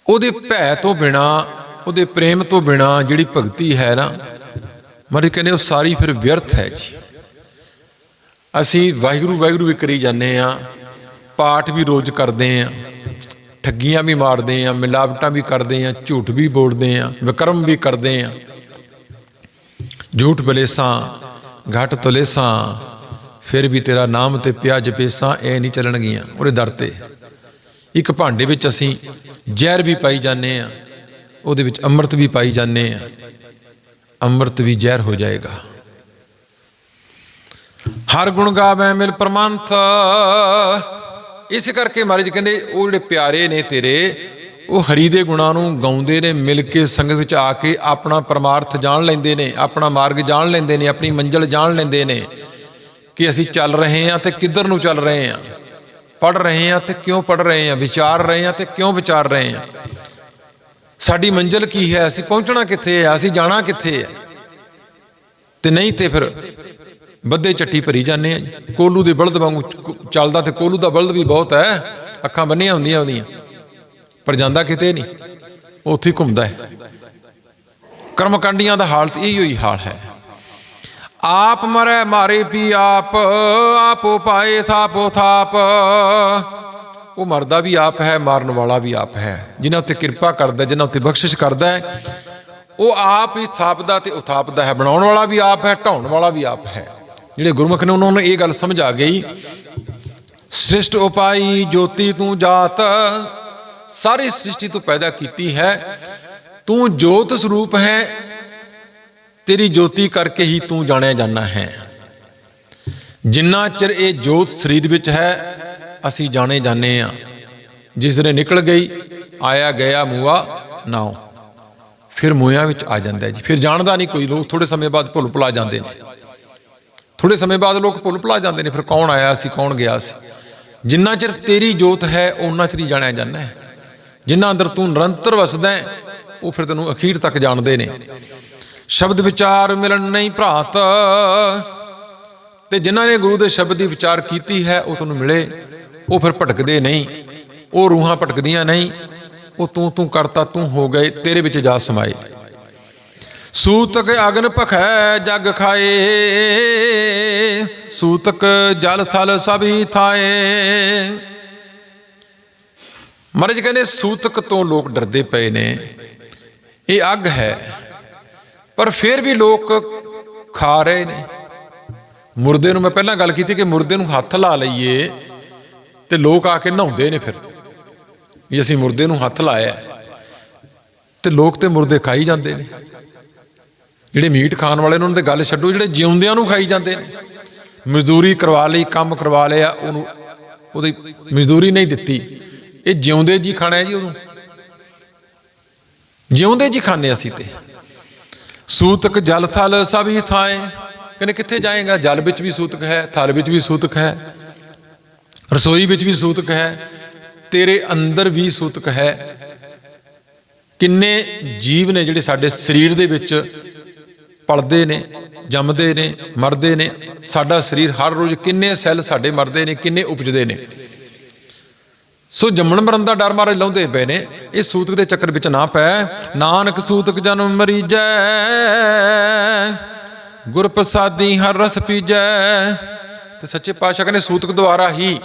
A: ਉਹਦੇ ਭੈ ਤੋਂ ਬਿਨਾ, ਉਹਦੇ ਪ੍ਰੇਮ ਤੋਂ ਬਿਨਾ ਜਿਹੜੀ ਭਗਤੀ ਹੈ ਨਾ ਮਰੇ ਕਹਿੰਦੇ ਉਹ ਸਾਰੀ ਫਿਰ ਵਿਅਰਥ ਹੈ ਜੀ। ਅਸੀਂ ਵਾਹਿਗੁਰੂ ਵਾਹਿਗੁਰੂ ਵੀ ਕਰੀ ਜਾਂਦੇ ਆ ਪਾਠ ਵੀ ਰੋਜ਼ ਕਰਦੇ ਆ ਠੱਗੀਆਂ ਵੀ ਮਾਰਦੇ ਆ ਮਿਲਾਵਟਾਂ ਵੀ ਕਰਦੇ ਆ ਝੂਠ ਵੀ ਬੋਲਦੇ ਆ ਵਿਕਰਮ ਵੀ ਕਰਦੇ ਆ ਝੂਠ ਬਲੇਸਾਂ ਘਟ ਤਲੇਸਾਂ ਫਿਰ ਵੀ ਤੇਰਾ ਨਾਮ ਤੇ ਪਿਆ ਜਪੇਸਾਂ ਇਹ ਨਹੀਂ ਚੱਲਣਗੀਆਂ, ਉਹਦੇ ਦਰ ਤੇ। ਇੱਕ ਭਾਂਡੇ ਵਿੱਚ ਅਸੀਂ ਜ਼ਹਿਰ ਵੀ ਪਾਈ ਜਾਂਦੇ ਆ ਉਹਦੇ ਵਿੱਚ ਅੰਮ੍ਰਿਤ ਵੀ ਪਾਈ ਜਾਂਦੇ ਆ ਅੰਮ੍ਰਿਤ ਵੀ ਜ਼ਹਿਰ ਹੋ ਜਾਏਗਾ। ਹਰ ਗੁਣ ਗਾਵੇ ਮਿਲ ਪ੍ਰਮੰਥ। ਇਸ ਕਰਕੇ ਮਹਾਰਾਜ ਕਹਿੰਦੇ, ਉਹ ਜਿਹੜੇ ਪਿਆਰੇ ਨੇ ਤੇਰੇ, ਉਹ ਹਰੀ ਦੇ ਗੁਣਾਂ ਨੂੰ ਗਾਉਂਦੇ ਨੇ, ਮਿਲ ਕੇ ਸੰਗਤ ਵਿੱਚ ਆ ਕੇ ਆਪਣਾ ਪਰਮਾਰਥ ਜਾਣ ਲੈਂਦੇ ਨੇ, ਆਪਣਾ ਮਾਰਗ ਜਾਣ ਲੈਂਦੇ ਨੇ, ਆਪਣੀ ਮੰਜ਼ਲ ਜਾਣ ਲੈਂਦੇ ਨੇ ਕਿ ਅਸੀਂ ਚੱਲ ਰਹੇ ਹਾਂ ਤੇ ਕਿੱਧਰ ਨੂੰ ਚੱਲ ਰਹੇ ਹਾਂ। ਪੜ ਰਹੇ ਹਾਂ ਤੇ ਕਿਉਂ ਪੜ ਰਹੇ ਹਾਂ, ਵਿਚਾਰ ਰਹੇ ਹਾਂ ਤੇ ਕਿਉਂ ਵਿਚਾਰ ਰਹੇ ਹਾਂ। ਸਾਡੀ ਮੰਜ਼ਲ ਕੀ ਹੈ, ਅਸੀਂ ਪਹੁੰਚਣਾ ਕਿੱਥੇ ਹੈ, ਅਸੀਂ ਜਾਣਾ ਕਿੱਥੇ ਹੈ? ਤੇ ਨਹੀਂ ਤੇ ਫਿਰ ਬੱਦੇ ਚੱਟੀ ਭਰੀ ਜਾਂਦੇ ਆ ਜੀ। ਕੋਲੂ ਦੇ ਬਲਦ ਵਾਂਗੂ ਚੱਲਦਾ ਤੇ ਕੋਲੂ ਦਾ ਬਲਦ ਵੀ ਬਹੁਤ ਹੈ। ਅੱਖਾਂ ਬੰਨੀਆਂ ਹੁੰਦੀਆਂ ਉਹਦੀਆਂ। ਪਰ ਜਾਂਦਾ ਕਿਤੇ ਨਹੀਂ। ਉਹ ਉੱਥੇ ਹੀ ਘੁੰਮਦਾ ਹੈ। ਕਰਮਕਾਂਡੀਆਂ ਦਾ ਹਾਲਤ ਇਹੀ ਹੋਈ ਹਾਲ ਹੈ। ਆਪ ਮਰੈ ਮਾਰੇ ਪੀ ਆਪ, ਆਪੋ ਪਾਏ ਥਾਪੋ ਥਾਪ। ਉਹ ਮਰਦਾ ਵੀ ਆਪ ਹੈ, ਮਾਰਨ ਵਾਲਾ ਵੀ ਆਪ ਹੈ। ਜਿਨ੍ਹਾਂ ਉੱਤੇ ਕਿਰਪਾ ਕਰਦਾ ਜਿਨ੍ਹਾਂ ਉੱਤੇ ਬਖਸ਼ਿਸ਼ ਕਰਦਾ ਹੈ, ਉਹ ਆਪ ਹੀ ਥਾਪਦਾ ਤੇ ਉਥਾਪਦਾ ਹੈ। ਬਣਾਉਣ ਵਾਲਾ ਵੀ ਆਪ ਹੈ, ਢਾਉਣ ਵਾਲਾ ਵੀ ਆਪ ਹੈ। ਜਿਹੜੇ ਗੁਰਮੁਖ ਨੇ ਉਹਨਾਂ ਨੂੰ ਇਹ ਗੱਲ ਸਮਝ ਆ ਗਈ, ਸ੍ਰਿਸ਼ਟ ਉਪਾਈ ਜੋਤੀ ਤੂੰ ਜਾਤ, ਸਾਰੀ ਸ੍ਰਿਸ਼ਟੀ ਤੂੰ ਪੈਦਾ ਕੀਤੀ ਹੈ, ਤੂੰ ਜੋਤ ਸਰੂਪ ਹੈ, ਤੇਰੀ ਜੋਤੀ ਕਰਕੇ ਹੀ ਤੂੰ ਜਾਣਿਆ ਜਾਂਦਾ ਹੈ। ਜਿੰਨਾ ਚਿਰ ਇਹ ਜੋਤ ਸਰੀਰ ਵਿੱਚ ਹੈ, ਅਸੀਂ ਜਾਣੇ ਜਾਂਦੇ ਆ ਜਿਸ ਦਿਨ ਨਿਕਲ ਗਈ, ਆਇਆ ਗਿਆ ਮੂਆ, ਨਾਉ। ਫਿਰ ਮੋਇਆ ਵਿੱਚ ਆ ਜਾਂਦਾ ਜੀ। ਫਿਰ ਜਾਣਦਾ ਨਹੀਂ ਕੋਈ, ਲੋਕ ਥੋੜੇ ਸਮੇਂ ਬਾਅਦ ਭੁੱਲ ਭੁਲਾ ਜਾਂਦੇ ਨੇ। ਥੋੜੇ ਸਮੇਂ ਬਾਅਦ ਲੋਕ ਭੁੱਲ ਭੁਲਾ ਜਾਂਦੇ ਨੇ, ਫਿਰ ਕੌਣ ਆਇਆ ਸੀ, ਕੌਣ ਗਿਆ ਸੀ। ਜਿੰਨਾ ਚਿਰ ਤੇਰੀ ਜੋਤ ਹੈ ਉਹਨਾਂ ਚਿਰ ਹੀ ਜਾਣਿਆ ਜਾਂਦਾ ਹੈ। ਜਿੰਨਾ ਅੰਦਰ ਤੂੰ ਨਿਰੰਤਰ ਵਸਦਾ ਉਹ ਫਿਰ ਤੈਨੂੰ ਅਖੀਰ ਤੱਕ ਜਾਣਦੇ ਨੇ। ਸ਼ਬਦ ਵਿਚਾਰ ਮਿਲਣ ਨਹੀਂ ਭਰਾਤ। ਤੇ ਜਿਨ੍ਹਾਂ ਨੇ ਗੁਰੂ ਦੇ ਸ਼ਬਦ ਦੀ ਵਿਚਾਰ ਕੀਤੀ ਹੈ, ਉਹ ਤੁਹਾਨੂੰ ਮਿਲੇ। ਉਹ ਫਿਰ ਭਟਕਦੇ ਨਹੀਂ। ਉਹ ਰੂਹਾਂ ਭਟਕਦੀਆਂ ਨਹੀਂ। ਉਹ ਤੂੰ ਤੂੰ ਕਰਤਾ, ਤੂੰ ਹੋ ਗਏ, ਤੇਰੇ ਵਿੱਚ ਜਾ ਸਮਾਏ। ਸੂਤਕ ਅਗਨ ਭਖੈ, ਜਗ ਖਾਏ। ਸੂਤਕ ਜਲ ਥਲ ਸਭੀ ਥਾਏ। ਮਹਾਰਾਜ ਕਹਿੰਦੇ, ਸੂਤਕ ਤੋਂ ਲੋਕ ਡਰਦੇ ਪਏ ਨੇ। ਇਹ ਅੱਗ ਹੈ। ਪਰ ਫਿਰ ਵੀ ਲੋਕ ਖਾ ਰਹੇ ਨੇ। ਮੁਰਦੇ ਨੂੰ ਮੈਂ ਪਹਿਲਾਂ ਗੱਲ ਕੀਤੀ ਕਿ ਮੁਰਦੇ ਨੂੰ ਹੱਥ ਲਾ ਲਈਏ ਤੇ ਲੋਕ ਆ ਕੇ ਨਹਾਉਂਦੇ ਨੇ ਫਿਰ। ਵੀ ਅਸੀਂ ਮੁਰਦੇ ਨੂੰ ਹੱਥ ਲਾਇਆ। ਤੇ ਲੋਕ ਤੇ ਮੁਰਦੇ ਖਾਈ ਜਾਂਦੇ ਨੇ। ਜਿਹੜੇ ਮੀਟ ਖਾਣ ਵਾਲੇ ਨੇ, ਉਹਨਾਂ ਤੇ ਗੱਲ ਛੱਡੋ, ਜਿਹੜੇ ਜਿਉਂਦਿਆਂ ਨੂੰ ਖਾਈ ਜਾਂਦੇ ਨੇ। ਮਜ਼ਦੂਰੀ ਕਰਵਾ ਲਈ, ਕੰਮ ਕਰਵਾ ਲਿਆ, ਉਹਨੂੰ ਉਹਦੀ ਮਜ਼ਦੂਰੀ ਨਹੀਂ ਦਿੱਤੀ। ਇਹ ਜਿਉਂਦੇ ਜੀ ਖਾਣਾ ਹੈ ਜੀ ਉਹਨੂੰ। ਜਿਉਂਦੇ ਜੀ ਖਾਣੇ ਅਸੀਂ ਤੇ। ਸੂਤਕ ਜਲ ਥਲ ਸਭੀ ਥਾਏ। ਕਹਿੰਦੇ ਕਿੱਥੇ ਜਾਏਗਾ? ਜਲ ਵਿੱਚ ਵੀ ਸੂਤਕ ਹੈ, ਥਲ ਵਿੱਚ ਵੀ ਸੂਤਕ ਹੈ, ਰਸੋਈ ਵਿੱਚ ਵੀ ਸੂਤਕ ਹੈ, ਤੇਰੇ ਅੰਦਰ ਵੀ ਸੂਤਕ ਹੈ। ਕਿੰਨੇ ਜੀਵ ਨੇ ਜਿਹੜੇ ਸਾਡੇ ਸਰੀਰ ਦੇ ਵਿੱਚ ਪਲਦੇ ਨੇ, ਜੰਮਦੇ ਨੇ, ਮਰਦੇ ਨੇ। ਸਾਡਾ ਸਰੀਰ ਹਰ ਰੋਜ਼ ਕਿੰਨੇ ਸੈੱਲ ਸਾਡੇ ਮਰਦੇ ਨੇ, ਕਿੰਨੇ ਉਪਜਦੇ ਨੇ। ਸੋ ਜੰਮਣ ਮਰਨ ਦਾ ਡਰ ਮਾਰੇ ਲਾਉਂਦੇ ਪਏ ਨੇ। ਇਹ ਸੂਤਕ ਦੇ ਚੱਕਰ ਵਿੱਚ ਨਾ ਪੈ। ਨਾਨਕ ਸੂਤਕ ਜਨਮ ਮਰੀਜੈ। ਗੁਰ ਪ੍ਰਸਾਦੀ ਹਰ ਰਸ ਪੀਜੈ। ਤੇ ਸੱਚੇ ਪਾਤਸ਼ਾਹ ਕਹਿੰਦੇ ਸੂਤਕ ਦੁਆਰਾ ਹੀ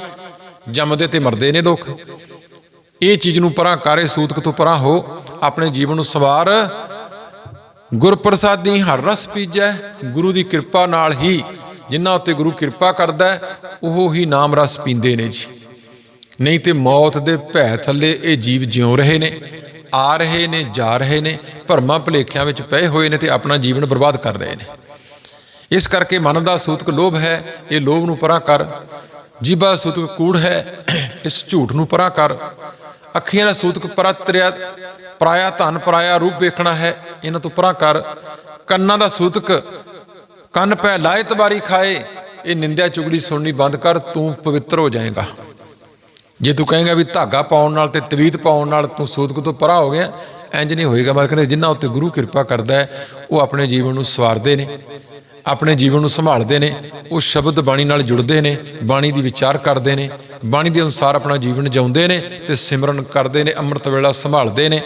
A: ਜੰਮਦੇ ਤੇ ਮਰਦੇ ਨੇ ਲੋਕ। ਇਹ ਚੀਜ਼ ਨੂੰ ਪਰਾਂ ਕਰੇ ਸੂਤਕ ਤੋਂ ਪਰਾਂ ਹੋ। ਆਪਣੇ ਜੀਵਨ ਨੂੰ ਸਵਾਰ ਗੁਰ ਪ੍ਰਸਾਦੀ ਹਰ ਰਸ ਪੀਜੈ, ਗੁਰੂ ਦੀ ਕਿਰਪਾ ਨਾਲ ਹੀ ਜਿਨ੍ਹਾਂ ਉੱਤੇ ਗੁਰੂ ਕਿਰਪਾ ਕਰਦਾ ਉਹ ਹੀ ਨਾਮ ਰਸ ਪੀਂਦੇ ਨੇ ਜੀ। ਨਹੀਂ ਤੇ ਮੌਤ ਦੇ ਭੈ ਥੱਲੇ ਇਹ ਜੀਵ ਜਿਉ ਰਹੇ ਨੇ, ਆ ਰਹੇ ਨੇ, ਜਾ ਰਹੇ ਨੇ, ਭਰਮਾਂ ਭੁਲੇਖਿਆਂ ਵਿੱਚ ਪਏ ਹੋਏ ਨੇ ਤੇ ਆਪਣਾ ਜੀਵਨ ਬਰਬਾਦ ਕਰ ਰਹੇ ਨੇ। ਇਸ ਕਰਕੇ ਮਨ ਦਾ ਸੂਤਕ ਲੋਭ ਹੈ, ਇਹ ਲੋਭ ਨੂੰ ਪਰਾਂ ਕਰ। ਜੀਭਾ ਸੂਤਕ ਕੂੜ ਹੈ, ਇਸ ਝੂਠ ਨੂੰ ਪਰਾਂ ਕਰ। ਅੱਖੀਆਂ ਦਾ ਸੂਤਕ ਪਰਤ੍ਰਿਆ ਪਰਾਇਆ ਧਨ ਪਰਾਇਆ ਰੂਪ ਵੇਖਣਾ ਹੈ, ਇਹਨਾਂ ਤੋਂ ਪਰਾਂ ਕਰ। ਕੰਨਾਂ ਦਾ ਸੂਤਕ, ਕੰਨ ਪੈ ਲਾਇ ਤਬਾਰੀ ਖਾਏ, ਇਹ ਨਿੰਦਿਆ ਚੁਗਲੀ ਸੁਣਨੀ ਬੰਦ ਕਰ, ਤੂੰ ਪਵਿੱਤਰ ਹੋ ਜਾਏਗਾ। ਜੇ ਤੂੰ ਕਹੇਗਾ ਵੀ ਧਾਗਾ ਪਾਉਣ ਨਾਲ ਤੇ ਤਵੀਤ ਪਾਉਣ ਨਾਲ ਤੂੰ ਸੂਤਕ ਤੋਂ ਪਰਾਂ ਹੋ ਗਿਆ ਇੰਜ ਨਹੀਂ ਹੋਏਗਾ। ਪਰ ਕਹਿੰਦੇ, ਜਿਨ੍ਹਾਂ ਉੱਤੇ ਗੁਰੂ ਕਿਰਪਾ ਕਰਦਾ ਹੈ, ਉਹ ਆਪਣੇ ਜੀਵਨ ਨੂੰ ਸਵਾਰਦੇ ਨੇ, ਆਪਣੇ ਜੀਵਨ ਨੂੰ ਸੰਭਾਲਦੇ ਨੇ, ਉਹ ਸ਼ਬਦ ਬਾਣੀ ਨਾਲ ਜੁੜਦੇ ਨੇ, ਬਾਣੀ ਦੀ ਵਿਚਾਰ ਕਰਦੇ ਨੇ, ਬਾਣੀ ਦੇ ਅਨੁਸਾਰ ਆਪਣਾ ਜੀਵਨ ਜਿਉਂਦੇ ਨੇ ਤੇ ਸਿਮਰਨ ਕਰਦੇ ਨੇ, ਅੰਮ੍ਰਿਤ ਵੇਲਾ ਸੰਭਾਲਦੇ ਨੇ।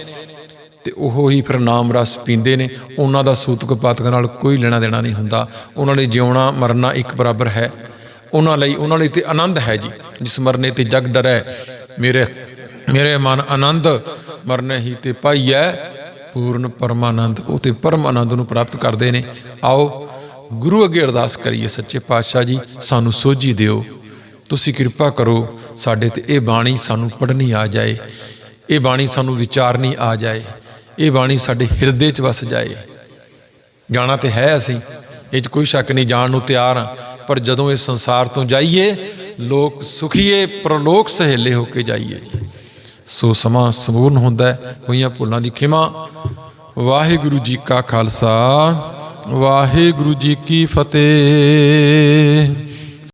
A: ਤੇ ਉਹ ਹੀ ਫਿਰ ਨਾਮ ਰਸ ਪੀਂਦੇ ਨੇ। ਉਹਨਾਂ ਦਾ ਸੂਤਕ ਪਾਤਕ ਨਾਲ ਕੋਈ ਲੈਣਾ ਦੇਣਾ ਨਹੀਂ ਹੁੰਦਾ। ਉਹਨਾਂ ਲਈ ਜਿਉਣਾ, ਮਰਨਾ ਇੱਕ ਬਰਾਬਰ ਹੈ। ਉਹਨਾਂ ਲਈ ਉਹਨਾਂ ਲਈ ਤੇ ਆਨੰਦ ਹੈ ਜੀ। ਜਿਸ ਮਰਨੇ ਤੇ ਜਗ ਡਰੈ, ਮੇਰੇ ਮੇਰੇ ਮਨ ਆਨੰਦ, ਮਰਨੇ ਹੀ ਤੇ ਪਾਈਐ। ਪੂਰਨ ਪਰਮਾਨੰਦ, ਉਹ ਤੇ ਪਰਮ ਆਨੰਦ ਨੂੰ ਪ੍ਰਾਪਤ ਕਰਦੇ ਨੇ। ਆਓ, ਗੁਰੂ ਅੱਗੇ ਅਰਦਾਸ ਕਰੀਏ ਸੱਚੇ ਪਾਤਸ਼ਾਹ ਜੀ, ਸਾਨੂੰ ਸੋਝੀ ਦਿਓ। ਤੁਸੀਂ ਕਿਰਪਾ ਕਰੋ, ਸਾਡੇ ਤੇ ਇਹ ਬਾਣੀ ਸਾਨੂੰ ਪੜ੍ਹਨੀ ਆ ਜਾਏ। ਇਹ ਬਾਣੀ ਸਾਨੂੰ ਵਿਚਾਰਨੀ ਆ ਜਾਏ। ਇਹ ਬਾਣੀ ਸਾਡੇ ਹਿਰਦੇ 'ਚ ਵਸ ਜਾਏ। ਜਾਣਾ ਤੇ ਹੈ ਅਸੀਂ, ਇਹ 'ਚ ਕੋਈ ਸ਼ੱਕ ਨਹੀਂ, ਜਾਣ ਨੂੰ ਤਿਆਰ ਹਾਂ। ਪਰ ਜਦੋਂ ਇਸ ਸੰਸਾਰ ਤੋਂ ਜਾਈਏ, ਲੋਕ ਸੁਖੀਏ, ਪ੍ਰਲੋਕ ਸਹੇਲੇ ਹੋ ਕੇ ਜਾਈਏ ਜੀ। ਸੋ ਸਮਾਂ ਸੰਪੂਰਨ ਹੁੰਦਾ ਹੈ, ਹੋਈਆਂ ਭੁੱਲਾਂ ਦੀ ਖਿਮਾ। ਵਾਹਿਗੁਰੂ ਜੀ ਕਾ ਖਾਲਸਾ, ਵਾਹਿਗੁਰੂ ਜੀ ਕੀ ਫਤਿਹ।